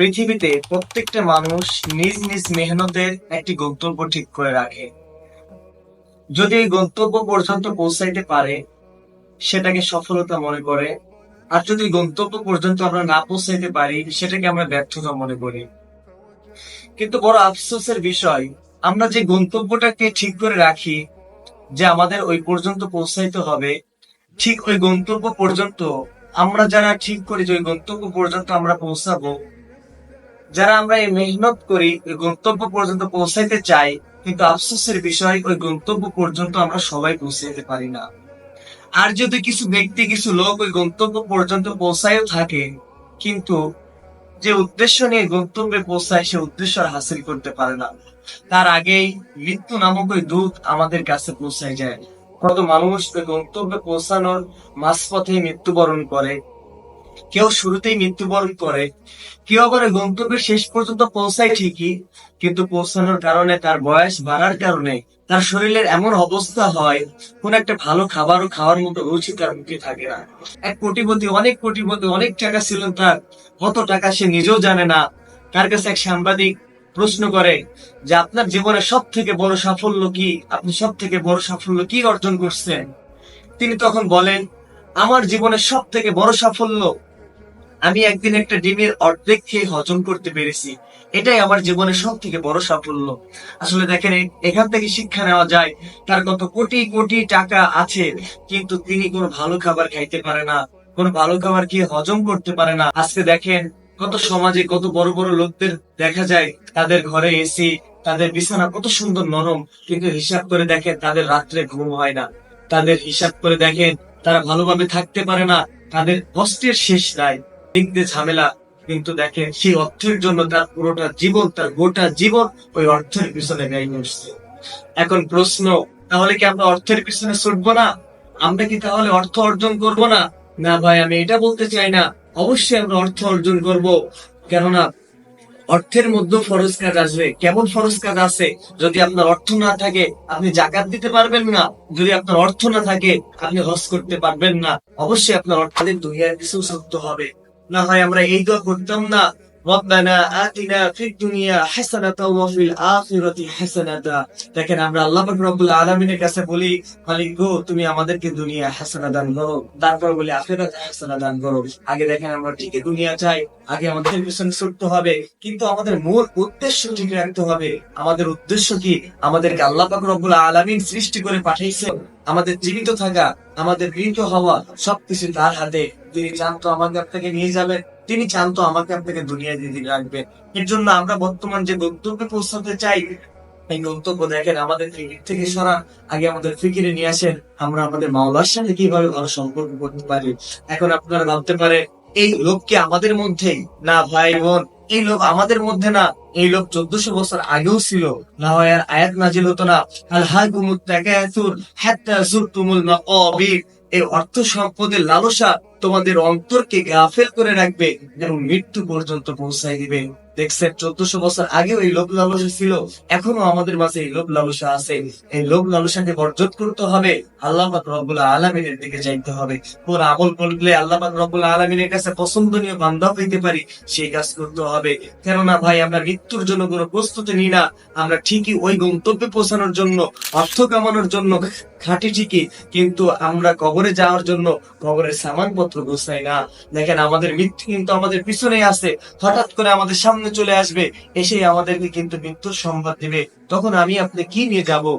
পৃথিবীতে প্রত্যেকটা মানুষ নিজ নিজ মেহনতের একটি গন্তব্য ঠিক করে রাখে। যদি এই গন্তব্য পর্যন্ত পৌঁছাইতে পারে, সেটাকে সফলতা মনে করে। আর যদি গন্তব্য পর্যন্ত আমরা না পৌঁছাইতে পারি, সেটাকে আমরা ব্যর্থতা মনে করি। কিন্তু বড় আফসোসের বিষয়, আমরা যে গন্তব্যটাকে ঠিক করে রাখি, যে আমাদের ওই পর্যন্ত পৌঁছাইতে হবে, ঠিক ওই গন্তব্য পর্যন্ত আমরা যারা ঠিক করি যে ওই গন্তব্য পর্যন্ত আমরা পৌঁছাবো যারা আমরা এই মেহনত করি ওই গন্তব্য পর্যন্ত পৌঁছাইতে চাই, কিন্তু আফসোসের বিষয়, ওই গন্তব্য পর্যন্ত আমরা সবাই পৌঁছাইতে পারি না। আর যদি কিছু ব্যক্তি, কিছু লোক ওই গন্তব্য পর্যন্ত পৌঁছায়ও থাকে, কিন্তু যে উদ্দেশ্য নিয়ে গন্তব্যে পৌঁছায়, সে উদ্দেশ্য আর হাসিল করতে পারে না। তার আগেই মৃত্যু নামক ওই দূত আমাদের কাছে পৌঁছায় যায়। কত মানুষ গন্তব্যে পৌঁছানোর মাঝপথে মৃত্যুবরণ করে কেউ শুরুতেই মৃত্যুবরণ করে, কেউ ওই গন্তব্যের শেষ পর্যন্ত পৌঁছায় ঠিকই, কিন্তু পৌঁছানোর কারণে তার বয়স বাড়ার কারণে তার শরীরের এমন অবস্থা হয়, কোন একটা ভালো খাবারও খাওয়ার মতো রুচি তার মুখে থাকে না। এক কোটিপতি, অনেক কোটিপতি, অনেক টাকা ছিল তার, কত টাকা সে নিজেও জানে না। তার কাছে এক সাংবাদিক প্রশ্ন করে যে, আপনার জীবনে সব থেকে বড় সাফল্য কি? আপনি সব থেকে বড় সাফল্য কি অর্জন করছেন? তিনি তখন বলেন, আমার জীবনের সব থেকে বড় সাফল্য আমি একদিন একটা ডিমের অর্ধেক খেয়ে হজম করতে পেরেছি। এটাই আমার জীবনের সব থেকে বড় সাফল্য। আসলে দেখেন এখান থেকে শিক্ষা নেওয়া যায়, তার কত কোটি কোটি টাকা আছে, কিন্তু তিনি কোনো ভালো খাবার খাইতে পারে না, কোনো ভালো খাবার খেয়ে হজম করতে পারে না। আজকে দেখেন, কত সমাজে কত বড় বড় লোকদের দেখা যায়, তাদের ঘরে এসি, তাদের বিছানা কত সুন্দর নরম, কিন্তু হিসাব করে দেখেন, তাদের রাত্রে ঘুম হয় না। তাদের হিসাব করে দেখেন, তারা ভালোভাবে থাকতে পারে না, তাদের কষ্টের শেষ নাই। দেখতে ঝামেলা, কিন্তু দেখেন সেই অর্থের জন্য তার পুরোটা জীবন, তার গোটা জীবন ওই অর্থের পিছনে ব্যয় করছে। এখন প্রশ্ন, তাহলে কি আমরা অর্থের পিছনে ছুটবো না? আমরা কি তাহলে অর্থ অর্জন করব না? না ভাই, আমি এটা বলতে চাই না। অবশ্যই আমরা অর্থ অর্জন করব। কেননা, অর্থের মধ্যে ফরজ কাজ আসবে। কেমন ফরজ কাজ আছে? যদি আপনার অর্থ না থাকে, আপনি জাকাত দিতে পারবেন না। যদি আপনার অর্থ না থাকে, আপনি হজ করতে পারবেন না। অবশ্যই আপনার অর্থের দুনিয়ার কিছু সত্য হবে। না হয় আমরা এই দোয়া করতাম না। রব্বানা আতিনা ফিদ দুনিয়া হাসানাতা ওয়া ফিল আখিরাতি হাসানাতা। দেখেন আমরা আল্লাহ পাক রব্বুল আলামিনের কাছে বলি মালিক গো, তুমি আমাদেরকে দুনিয়া হাসানা দান করো। তারপর বলি হাসানা দান করো। আগে দেখেন আমরা ঠিকই দুনিয়া চাই, আগে আমাদের ছুটতে হবে। কিন্তু আমাদের মূল উদ্দেশ্য ঠিক রাখতে হবে। আমাদের উদ্দেশ্য কি? আমাদেরকে আল্লাহ পাক রব্বুল আলামিন সৃষ্টি করে পাঠাইছেন আমাদের জীবিত থাকা, আমাদের মৃত হওয়া, সবকিছু তার হাতে। তিনি চান তো আমাকে আপনাকে নিয়ে যাবেন তিনি চান তো আমাকে আপনাকে দুনিয়া দিয়ে রাখবেন এর জন্য আমরা বর্তমান যে গন্তব্যে পৌঁছাতে চাই, এই গন্তব্য দেখেন আমাদের ফিকির থেকে সরা, আগে আমাদের ফিকিরে নিয়ে আসেন, আমরা আমাদের মাওলার সাথে কীভাবে ভালো সম্পর্ক করতে পারি। এখন আপনারা ভাবতে পারে এই লোক কি আমাদের মধ্যেই? না ভাই বোন, এই লোক আমাদের মধ্যে না, এই লোক চোদ্দশো বছর আগেও ছিল। না হয় আর আয়াত নাজিল হতো না, আল হাকুমুত তাকাসুর হাত্তা যুরতুমুল মাকাবির এই অর্থ সম্পদের লালসা তোমাদের অন্তরকে গাফেল করে রাখবে এবং মৃত্যু পর্যন্ত পৌঁছায় দিবে। দেখছেন, চোদ্দশো বছর আগেও এই লোভ লালসা ছিল, এখনও আমাদের মাঝে এই লোভ লালসা আছে। এই লোভ লালসাকে বর্জন করতে হবে। আল্লাহ রব্বুল আলমিনের দিকে যাইতে হবে। পুরো আমল করলে আল্লাহ রব্বুল আলমিনের কাছে পছন্দনীয় বান্ধা হইতে পারি, সেই কাজ করতে হবে। কেননা ভাই, আমরা মৃত্যুর জন্য কোনো প্রস্তুতি নিই না। আমরা ঠিকই ওই গন্তব্যে পৌঁছানোর জন্য, অর্থ কামানোর জন্য, খাটি ঠিকই। কিন্তু আমরা কবরে যাওয়ার জন্য, কবরের সামানপত্র গোসাই না। দেখেন, আমাদের মৃত্যু কিন্তু আমাদের পিছনেই আছে। হঠাৎ করে আমাদের সামনে চলে আসবে, এসেই আমাদেরকে কিন্তু মৃত্যুর সংবাদ দিবে। তখন আমি আপনি কি নিয়ে যাব?